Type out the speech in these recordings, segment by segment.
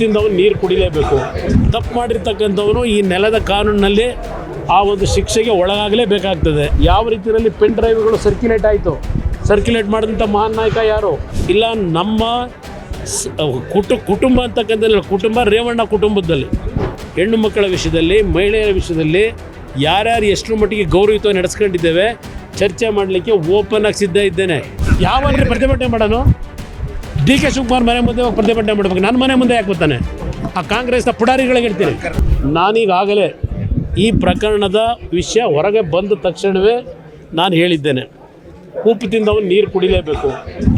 ತಿಂದವನು ನೀರು ಕುಡಿಲೇಬೇಕು. ತಪ್ಪು ಮಾಡಿರ್ತಕ್ಕಂಥವನು ಈ ನೆಲದ ಕಾನೂನಿನಲ್ಲಿ ಆ ಒಂದು ಶಿಕ್ಷೆಗೆ ಒಳಗಾಗಲೇಬೇಕಾಗ್ತದೆ. ಯಾವ ರೀತಿಯಲ್ಲಿ ಪೆನ್ ಡ್ರೈವ್ಗಳು ಸರ್ಕ್ಯುಲೇಟ್ ಆಯಿತು? ಸರ್ಕ್ಯುಲೇಟ್ ಮಾಡಿದಂಥ ಮಹಾನ್ ನಾಯಕ ಯಾರು? ಇಲ್ಲ, ನಮ್ಮ ಕುಟು, ಕುಟುಂಬ ಅಂತಕ್ಕಂಥದ್ದು ಕುಟುಂಬ ರೇವಣ್ಣ ಕುಟುಂಬದಲ್ಲಿ ಹೆಣ್ಣು ಮಕ್ಕಳ ವಿಷಯದಲ್ಲಿ, ಮಹಿಳೆಯರ ವಿಷಯದಲ್ಲಿ ಯಾರ್ಯಾರು ಎಷ್ಟರ ಮಟ್ಟಿಗೆ ಗೌರವಿತ ನಡೆಸ್ಕೊಂಡಿದ್ದೇವೆ, ಚರ್ಚೆ ಮಾಡಲಿಕ್ಕೆ ಓಪನ್ ಆಗಿ ಸಿದ್ಧ ಇದ್ದೇನೆ. ಯಾವಾಗ ಪ್ರತಿಭಟನೆ ಮಾಡೋಣ ಡಿ ಕೆ ಶಿವಕುಮಾರ್ ಮನೆ ಮುಂದೆ ಹೋಗಿ ಪ್ರತಿಭಟನೆ ಮಾಡ್ಬೇಕು. ನನ್ನ ಮನೆ ಮುಂದೆ ಯಾಕೆ ಬರ್ತಾನೆ? ಆ ಕಾಂಗ್ರೆಸ್ನ ಪುಡಾರಿಗಳಿಗೆ ಹೇಳ್ತೀನಿ. ನಾನೀಗಾಗಲೇ ಈ ಪ್ರಕರಣದ ವಿಷಯ ಹೊರಗೆ ಬಂದ ತಕ್ಷಣವೇ ನಾನು ಹೇಳಿದ್ದೇನೆ. ಉಪ್ಪು ತಿಂದವನು ನೀರು ಕುಡಿಲೇಬೇಕು.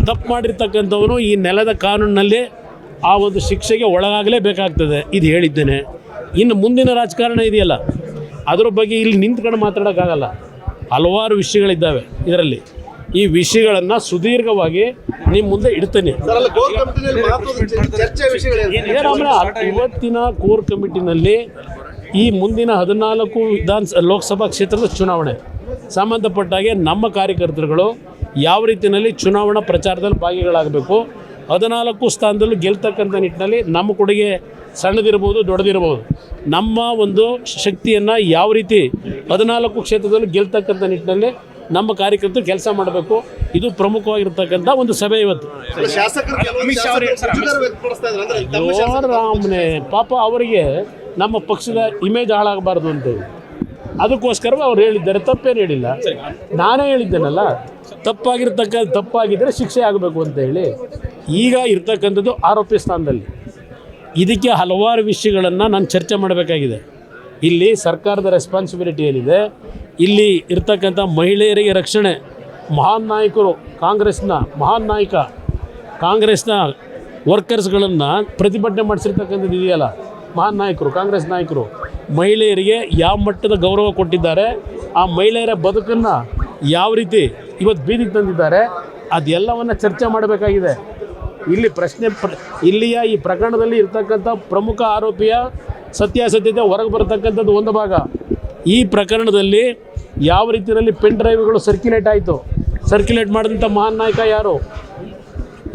ತಪ್ಪು ಮಾಡಿರ್ತಕ್ಕಂಥವನು ಈ ನೆಲದ ಕಾನೂನಿನಲ್ಲಿ ಆ ಒಂದು ಶಿಕ್ಷೆಗೆ ಒಳಗಾಗಲೇಬೇಕಾಗ್ತದೆ ಇದು ಹೇಳಿದ್ದೇನೆ. ಇನ್ನು ಮುಂದಿನ ರಾಜಕಾರಣ ಇದೆಯಲ್ಲ? ಅದರ ಬಗ್ಗೆ ಇಲ್ಲಿ ನಿಂತ್ಕೊಂಡು ಮಾತಾಡೋಕ್ಕಾಗಲ್ಲ. ಹಲವಾರು ವಿಷಯಗಳಿದ್ದಾವೆ ಇದರಲ್ಲಿ. ಈ ವಿಷಯಗಳನ್ನು ಸುದೀರ್ಘವಾಗಿ ನಿಮ್ಮ ಮುಂದೆ ಇಡ್ತೇನೆ. ಇವತ್ತಿನ ಕೋರ್ ಕಮಿಟಿನಲ್ಲಿ ಈ ಮುಂದಿನ ಹದಿನಾಲ್ಕು ವಿಧಾನ ಲೋಕಸಭಾ ಕ್ಷೇತ್ರದ ಚುನಾವಣೆ. ಸಂಬಂಧಪಟ್ಟಾಗೆ ನಮ್ಮ ಕಾರ್ಯಕರ್ತರುಗಳು ಯಾವ ರೀತಿಯಲ್ಲಿ ಚುನಾವಣಾ ಪ್ರಚಾರದಲ್ಲಿ ಭಾಗಿಗಳಾಗಬೇಕು ಹದಿನಾಲ್ಕು ಸ್ಥಾನದಲ್ಲೂ ಗೆಲ್ತಕ್ಕಂಥ ನಿಟ್ಟಿನಲ್ಲಿ ನಮ್ಮ ಕೊಡುಗೆ ಸಣ್ಣದಿರ್ಬೋದು ದೊಡ್ಡದಿರ್ಬೋದು. ನಮ್ಮ ಒಂದು ಶಕ್ತಿಯನ್ನು ಯಾವ ರೀತಿ ಹದಿನಾಲ್ಕು ಕ್ಷೇತ್ರದಲ್ಲೂ ಗೆಲ್ತಕ್ಕಂಥ ನಿಟ್ಟಿನಲ್ಲಿ ನಮ್ಮ ಕಾರ್ಯಕರ್ತರು ಕೆಲಸ ಮಾಡಬೇಕು. ಇದು ಪ್ರಮುಖವಾಗಿರ್ತಕ್ಕಂಥ ಒಂದು ಸಭೆ ಇವತ್ತು. ರಾಮನೆ ಪಾಪ ಅವರಿಗೆ ನಮ್ಮ ಪಕ್ಷದ ಇಮೇಜ್ ಹಾಳಾಗಬಾರ್ದು ಅಂತೇಳಿ ಅದಕ್ಕೋಸ್ಕರ ಅವ್ರು ಹೇಳಿದ್ದಾರೆ ತಪ್ಪೇನು ಹೇಳಿಲ್ಲ. ನಾನೇ ಹೇಳಿದ್ದೇನಲ್ಲ ತಪ್ಪಾಗಿರ್ತಕ್ಕ ತಪ್ಪಾಗಿದ್ದರೆ ಶಿಕ್ಷೆ ಆಗಬೇಕು ಅಂತ ಹೇಳಿ ಈಗ ಇರ್ತಕ್ಕಂಥದ್ದು ಆರೋಪಿ ಸ್ಥಾನದಲ್ಲಿ. ಇದಕ್ಕೆ ಹಲವಾರು ವಿಷಯಗಳನ್ನು ನಾನು ಚರ್ಚೆ ಮಾಡಬೇಕಾಗಿದೆ. ಇಲ್ಲಿ ಸರ್ಕಾರದ ರೆಸ್ಪಾನ್ಸಿಬಿಲಿಟಿ ಏನಿದೆ ಇಲ್ಲಿ ಇರ್ತಕ್ಕಂಥ ಮಹಿಳೆಯರಿಗೆ ರಕ್ಷಣೆ. ಮಹಾನ್ ನಾಯಕರು, ಕಾಂಗ್ರೆಸ್ನ ಮಹಾನ್ ನಾಯಕ, ಕಾಂಗ್ರೆಸ್ನ ವರ್ಕರ್ಸ್ಗಳನ್ನು ಪ್ರತಿಭಟನೆ ಮಾಡಿಸಿರ್ತಕ್ಕಂಥದ್ದು ಇದೆಯಲ್ಲ ಮಹಾನ್ ನಾಯಕರು, ಕಾಂಗ್ರೆಸ್ ನಾಯಕರು. ಮಹಿಳೆಯರಿಗೆ ಯಾವ ಮಟ್ಟದ ಗೌರವ ಕೊಟ್ಟಿದ್ದಾರೆ, ಆ ಮಹಿಳೆಯರ ಬದುಕನ್ನು ಯಾವ ರೀತಿ ಇವತ್ತು ಬೀದಿಗೆ ತಂದಿದ್ದಾರೆ, ಅದೆಲ್ಲವನ್ನು ಚರ್ಚೆ ಮಾಡಬೇಕಾಗಿದೆ. ಇಲ್ಲಿ ಪ್ರಶ್ನೆ ಪ್ರ, ಇಲ್ಲಿಯ ಈ ಪ್ರಕರಣದಲ್ಲಿ ಇರ್ತಕ್ಕಂಥ ಪ್ರಮುಖ ಆರೋಪಿಯ ಸತ್ಯಾಸತ್ಯತೆ ಹೊರಗೆ ಬರತಕ್ಕಂಥದ್ದು ಒಂದು ಭಾಗ. ಈ ಪ್ರಕರಣದಲ್ಲಿ ಯಾವ ರೀತಿಯಲ್ಲಿ ಪೆನ್ ಡ್ರೈವ್ಗಳು ಸರ್ಕ್ಯುಲೇಟ್ ಆಯಿತು? ಸರ್ಕ್ಯುಲೇಟ್ ಮಾಡಿದಂಥ ಮಹಾನ್ ನಾಯಕ ಯಾರು?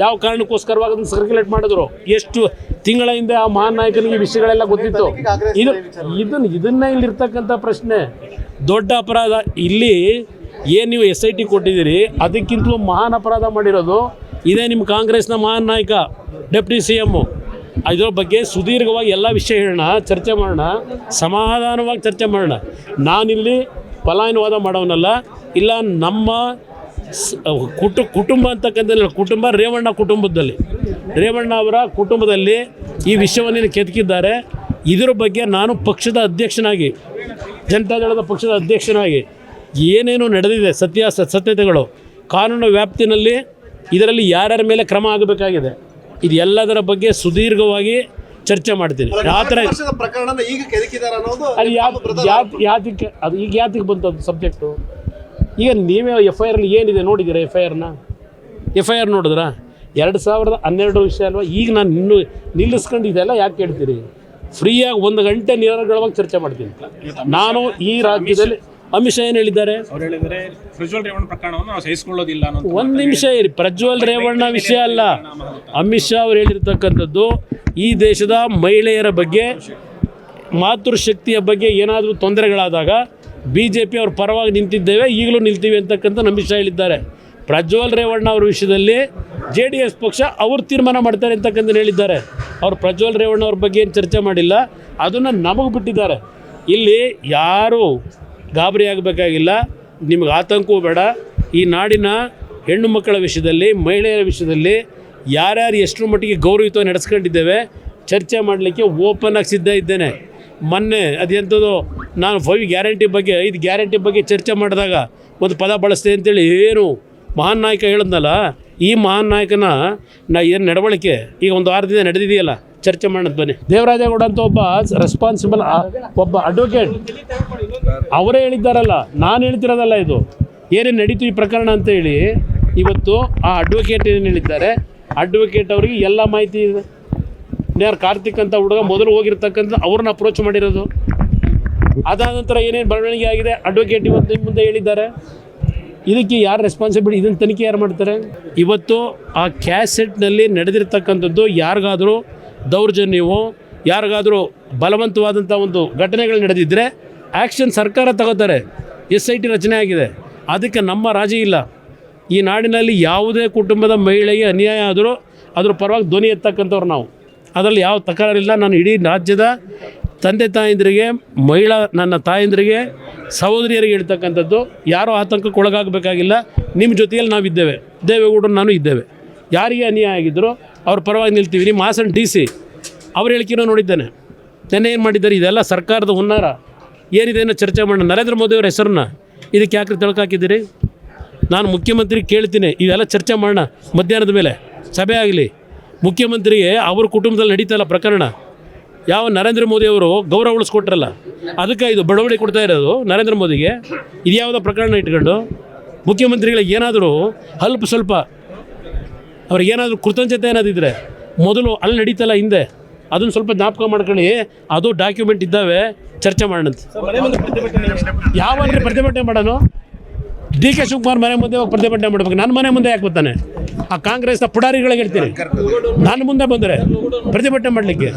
ಯಾವ ಕಾರಣಕ್ಕೋಸ್ಕರವಾಗಿ ಅದನ್ನು ಸರ್ಕ್ಯುಲೇಟ್ ಮಾಡಿದ್ರು? ಎಷ್ಟು ತಿಂಗಳ ಹಿಂದೆ ಆ ಮಹಾನ್ ನಾಯಕನಿಗೆ ವಿಷಯಗಳೆಲ್ಲ ಗೊತ್ತಿತ್ತು? ಇದು ಇದನ್ನು ಇದನ್ನೇ ಇಲ್ಲಿರ್ತಕ್ಕಂಥ ಪ್ರಶ್ನೆ. ದೊಡ್ಡ ಅಪರಾಧ. ಇಲ್ಲಿ ಏನು ನೀವು ಎಸ್ ಐ ಟಿ ಕೊಟ್ಟಿದ್ದೀರಿ? ಅದಕ್ಕಿಂತಲೂ ಮಹಾನ್ ಅಪರಾಧ ಮಾಡಿರೋದು ಇದೇ ನಿಮ್ಮ ಕಾಂಗ್ರೆಸ್ನ ಮಹಾನ್ ನಾಯಕ, ಡೆಪ್ಟಿ ಸಿ ಎಮ್ಮು ಇದ್ರ ಬಗ್ಗೆ ಸುದೀರ್ಘವಾಗಿ ಎಲ್ಲ ವಿಷಯ ಹೇಳೋಣ, ಚರ್ಚೆ ಮಾಡೋಣ, ಸಮಾಧಾನವಾಗಿ ಚರ್ಚೆ ಮಾಡೋಣ. ನಾನಿಲ್ಲಿ ಪಲಾಯನವಾದ ಮಾಡೋನಲ್ಲ, ಇಲ್ಲ ನಮ್ಮ ಕುಟು, ಕುಟುಂಬ ಅಂತಕ್ಕಂಥ ಕುಟುಂಬ ರೇವಣ್ಣ ಕುಟುಂಬದಲ್ಲಿ. ರೇವಣ್ಣ ಅವರ ಕುಟುಂಬದಲ್ಲಿ ಈ ವಿಷಯವನ್ನು ಕೆದಕಿದ್ದಾರೆ. ಇದರ ಬಗ್ಗೆ ನಾನು ಪಕ್ಷದ ಅಧ್ಯಕ್ಷನಾಗಿ ಜನತಾದಳದ ಪಕ್ಷದ ಅಧ್ಯಕ್ಷನಾಗಿ ಏನೇನು ನಡೆದಿದೆ, ಸತ್ಯ, ಸತ್ಯತೆಗಳು, ಕಾನೂನು ವ್ಯಾಪ್ತಿನಲ್ಲಿ ಇದರಲ್ಲಿ ಯಾರ್ಯಾರ ಮೇಲೆ ಕ್ರಮ ಆಗಬೇಕಾಗಿದೆ, ಇದು ಎಲ್ಲದರ ಬಗ್ಗೆ ಸುದೀರ್ಘವಾಗಿ ಚರ್ಚೆ ಮಾಡ್ತೀನಿ. ಆ ಥರ ಅದು ಯಾವ ಯಾತಕ್ಕೆ ಅದು ಈಗ ಯಾತಕ್ಕೆ ಬಂತು ಸಬ್ಜೆಕ್ಟು ಈಗ ನೀವೇ ಎಫ್ ಐ ಆರಲ್ಲಿ ಏನಿದೆ ನೋಡಿದ್ದೀರಾ ಎಫ್ ಐ ಆರ್ನ ಎಫ್ ಐ ಆರ್ ನೋಡಿದ್ರಾ? ಎರಡು ಸಾವಿರದ ಹನ್ನೆರಡು ವಿಷಯ ಅಲ್ವಾ? ಈಗ ನಾನು ಇನ್ನೂ ನಿಲ್ಲಿಸ್ಕೊಂಡು ಇದೆಲ್ಲ ಯಾಕೆ ಹೇಳ್ತೀರಿ? ಫ್ರೀಯಾಗಿ ಒಂದು ಗಂಟೆ ನಿರರ್ಗಳವಾಗಿ ಚರ್ಚೆ ಮಾಡ್ತೀನಿ. ನಾನು ಈ ರಾಜ್ಯದಲ್ಲಿ ಅಮಿತ್ ಶಾ ಏನು ಹೇಳಿದ್ದಾರೆ? ಅವ್ರು ಹೇಳಿದರೆ ಪ್ರಜ್ವಲ್ ರೇವಣ್ಣ ಪ್ರಕರಣವನ್ನು ನಾವು ಸಹಿಸಿಕೊಳ್ಳೋದಿಲ್ಲ ಅನ್ನೋ ಒಂದು ನಿಮಿಷ ಇರಿ ಪ್ರಜ್ವಲ್ ರೇವಣ್ಣ ವಿಷಯ ಅಲ್ಲ. ಅಮಿತ್ ಶಾ ಅವ್ರು ಹೇಳಿರ್ತಕ್ಕಂಥದ್ದು ಈ ದೇಶದ ಮಹಿಳೆಯರ ಬಗ್ಗೆ, ಮಾತೃಶಕ್ತಿಯ ಬಗ್ಗೆ ಏನಾದರೂ ತೊಂದರೆಗಳಾದಾಗ ಬಿ ಜೆ ಪಿ ಅವ್ರ ಪರವಾಗಿ ನಿಂತಿದ್ದೇವೆ, ಈಗಲೂ ನಿಲ್ತೀವಿ ಅಂತಕ್ಕಂಥ ನಂಬಿಕೆ ಹೇಳಿದ್ದಾರೆ. ಪ್ರಜ್ವಲ್ ರೇವಣ್ಣ ಅವ್ರ ವಿಷಯದಲ್ಲಿ ಜೆ ಡಿ ಎಸ್ ಪಕ್ಷ ಅವ್ರು ತೀರ್ಮಾನ ಮಾಡ್ತಾರೆ ಅಂತಕ್ಕಂಥ ಹೇಳಿದ್ದಾರೆ. ಅವ್ರು ಪ್ರಜ್ವಲ್ ರೇವಣ್ಣ ಅವ್ರ ಬಗ್ಗೆ ಏನು ಚರ್ಚೆ ಮಾಡಿಲ್ಲ, ಅದನ್ನು ನಮಗೆ ಬಿಟ್ಟಿದ್ದಾರೆ. ಇಲ್ಲಿ ಯಾರು ಗಾಬರಿ ಆಗಬೇಕಾಗಿಲ್ಲ, ನಿಮಗೆ ಆತಂಕವೂ ಬೇಡ. ಈ ನಾಡಿನ ಹೆಣ್ಣು ಮಕ್ಕಳ ವಿಷಯದಲ್ಲಿ, ಮಹಿಳೆಯರ ವಿಷಯದಲ್ಲಿ ಯಾರ್ಯಾರು ಎಷ್ಟರ ಮಟ್ಟಿಗೆ ಗೌರವಿತ ನಡೆಸ್ಕೊಂಡಿದ್ದೇವೆ, ಚರ್ಚೆ ಮಾಡಲಿಕ್ಕೆ ಓಪನ್ ಆಗಿ ಸಿದ್ಧ ಇದ್ದೇನೆ. ಮೊನ್ನೆ ಅದೆಂಥದ್ದು ನಾನು ಫೈವ್ ಗ್ಯಾರಂಟಿ ಬಗ್ಗೆ, ಐದು ಗ್ಯಾರಂಟಿ ಬಗ್ಗೆ ಚರ್ಚೆ ಮಾಡಿದಾಗ ಒಂದು ಪದ ಬಳಸ್ತೆ ಅಂತೇಳಿ ಏನು ಮಹಾನ್ ನಾಯಕ ಹೇಳಿದ್ನಲ್ಲ, ಈ ಮಹಾನ್ ನಾಯಕನ ನಾ ಏನು ನಡವಳಿಕೆ? ಈಗ ಒಂದು ವಾರದಿಂದ ನಡೆದಿದೆಯಲ್ಲ, ಚರ್ಚೆ ಮಾಡೋದು ಬನ್ನಿ. ದೇವರಾಜೇಗೌಡ ಅಂತ ಒಬ್ಬ ರೆಸ್ಪಾನ್ಸಿಬಲ್ ಒಬ್ಬ ಅಡ್ವೊಕೇಟ್ ಅವರೇ ಹೇಳಿದ್ದಾರಲ್ಲ, ನಾನು ಹೇಳ್ತಿರೋದಲ್ಲ ಇದು. ಏನೇನು ನಡೀತು ಈ ಪ್ರಕರಣ ಅಂತ ಹೇಳಿ, ಇವತ್ತು ಆ ಅಡ್ವೊಕೇಟ್ ಏನು ಹೇಳಿದ್ದಾರೆ ಅಡ್ವೊಕೇಟ್ ಅವರಿಗೆ ಎಲ್ಲ ಮಾಹಿತಿ ಇದೆ. ನೇರ ಕಾರ್ತಿಕ್ ಅಂತ ಹುಡುಗ ಮೊದಲು ಹೋಗಿರ್ತಕ್ಕಂಥ ಅವ್ರನ್ನ ಅಪ್ರೋಚ್ ಮಾಡಿರೋದು. ಅದಾದ ನಂತರ ಏನೇನು ಬೆಳವಣಿಗೆ ಆಗಿದೆ ಅಡ್ವೊಕೇಟ್ ಇವತ್ತು ನಿಮ್ಮ ಮುಂದೆ ಹೇಳಿದ್ದಾರೆ. ಇದಕ್ಕೆ ಯಾರು ರೆಸ್ಪಾನ್ಸಿಬಿಲಿಟಿ ಇದನ್ನು ತನಿಖೆ ಯಾರು ಮಾಡ್ತಾರೆ? ಇವತ್ತು ಆ ಕ್ಯಾಸೆಟ್ನಲ್ಲಿ ನಡೆದಿರ್ತಕ್ಕಂಥದ್ದು ಯಾರಿಗಾದರೂ ದೌರ್ಜನ್ಯವೋ, ಯಾರಿಗಾದರೂ ಬಲವಂತವಾದಂಥ ಒಂದು ಘಟನೆಗಳು ನಡೆದಿದ್ದರೆ ಆ್ಯಕ್ಷನ್ ಸರ್ಕಾರ ತಗೋತಾರೆ. ಎಸ್ ಐ ಟಿ ರಚನೆ ಆಗಿದೆ. ಅದಕ್ಕೆ ನಮ್ಮ ರಾಜಿ ಇಲ್ಲ. ಈ ನಾಡಿನಲ್ಲಿ ಯಾವುದೇ ಕುಟುಂಬದ ಮಹಿಳೆಗೆ ಅನ್ಯಾಯ ಆದರೂ ಅದ್ರ ಪರವಾಗಿ ಧ್ವನಿ ಎತ್ತಕ್ಕಂಥವ್ರು ನಾವು. ಅದರಲ್ಲಿ ಯಾವ ತಕರಾರಿಲ್ಲ. ನಾನು ಇಡೀ ರಾಜ್ಯದ ತಂದೆ ತಾಯಂದಿರಿಗೆ, ಮಹಿಳಾ ನನ್ನ ತಾಯಂದಿರಿಗೆ, ಸಹೋದರಿಯರಿಗೆ ಹೇಳ್ತಕ್ಕಂಥದ್ದು, ಯಾರೂ ಆತಂಕಕ್ಕೆ ಒಳಗಾಗಬೇಕಾಗಿಲ್ಲ. ನಿಮ್ಮ ಜೊತೆಯಲ್ಲಿ ನಾವಿದ್ದೇವೆ. ದೇವೇಗೌಡರು ನಾನು ಇದ್ದೇವೆ. ಯಾರಿಗೆ ಅನ್ಯಾಯ ಆಗಿದ್ದರೂ ಅವ್ರ ಪರವಾಗಿ ನಿಲ್ತೀವಿ. ನಿಮ್ಮ ಹಾಸನ ಡಿ ಸಿ ಅವ್ರ ಹೇಳಿಕೆನೂ ನೋಡಿದ್ದೇನೆ. ನೆನ್ನೆ ಏನು ಮಾಡಿದ್ದಾರೆ? ಇದೆಲ್ಲ ಸರ್ಕಾರದ ಹುನ್ನಾರ. ಏನಿದೆ ಅನ್ನೋ ಚರ್ಚೆ ಮಾಡೋಣ. ನರೇಂದ್ರ ಮೋದಿಯವರ ಹೆಸರನ್ನ ಇದಕ್ಕೆ ಯಾಕೆ ತಳ್ಕಾಕಿದ್ದೀರಿ? ನಾನು ಮುಖ್ಯಮಂತ್ರಿ ಕೇಳ್ತೀನಿ ಇದೆಲ್ಲ ಚರ್ಚೆ ಮಾಡೋಣ ಮಧ್ಯಾಹ್ನದ ಮೇಲೆ. ಸಭೆ ಆಗಲಿ. ಮುಖ್ಯಮಂತ್ರಿಗೆ ಅವ್ರ ಕುಟುಂಬದಲ್ಲಿ ನಡೀತಲ್ಲ ಪ್ರಕರಣ. ಯಾವ ನರೇಂದ್ರ ಮೋದಿ ಅವರು ಗೌರವ ಉಳಿಸ್ಕೊಟ್ರಲ್ಲ ಅದಕ್ಕೆ ಇದು ಬಡವಳಿ ಕೊಡ್ತಾ ಇರೋದು ನರೇಂದ್ರ ಮೋದಿಗೆ. ಇದು ಯಾವುದೋ ಪ್ರಕರಣ ಇಟ್ಕೊಂಡು ಮುಖ್ಯಮಂತ್ರಿಗಳಿಗೆ ಏನಾದರೂ ಅಲ್ಪ ಸ್ವಲ್ಪ ಅವ್ರಿಗೆ ಏನಾದರೂ ಕೃತಜ್ಞತೆ ಏನಾದಿದ್ರೆ ಮೊದಲು ಅಲ್ಲಿ ನಡೀತಲ್ಲ ಹಿಂದೆ ಅದನ್ನು ಸ್ವಲ್ಪ ಜ್ಞಾಪಕ ಮಾಡ್ಕೊಳ್ಳಿ. ಅದು ಡಾಕ್ಯುಮೆಂಟ್ ಇದ್ದಾವೆ ಚರ್ಚೆ ಮಾಡೋಣಂತೆ. ಯಾವನ್ರಿ ಪ್ರತಿಭಟನೆ ಮಾಡೋಣ. ಡಿ ಕೆ ಶಿವಕುಮಾರ್ ಮನೆ ಮುಂದೆ ಹೋಗಿ ಪ್ರತಿಭಟನೆ ಮಾಡ್ಬೇಕು. ನನ್ನ ಮನೆ ಮುಂದೆ ಯಾಕೆ ಬರ್ತಾನೆ? ಆ ಕಾಂಗ್ರೆಸ್ನ ಪುಡಾರಿಗಳಿಗೆ ಹೇಳ್ತೀನಿ ನನ್ನ ಮುಂದೆ ಬಂದರೆ ಪ್ರತಿಭಟನೆ ಮಾಡಲಿಕ್ಕೆ.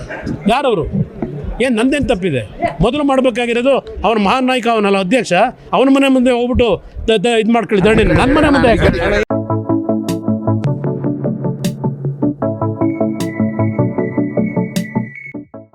ಯಾರವರು? ಏನು ನಂದೇನು ತಪ್ಪಿದೆ? ಮೊದಲು ಮಾಡಬೇಕಾಗಿರೋದು ಅವನ ಮಹಾನ್ ನಾಯಕ ಅವನಲ್ಲ, ಅಧ್ಯಕ್ಷ. ಅವನ ಮನೆ ಮುಂದೆ ಹೋಗ್ಬಿಟ್ಟು ಇದು ಮಾಡ್ಕೊಳ್ಳಿ ನನ್ನ ಮನೆ ಮುಂದೆ ಯಾಕೆ?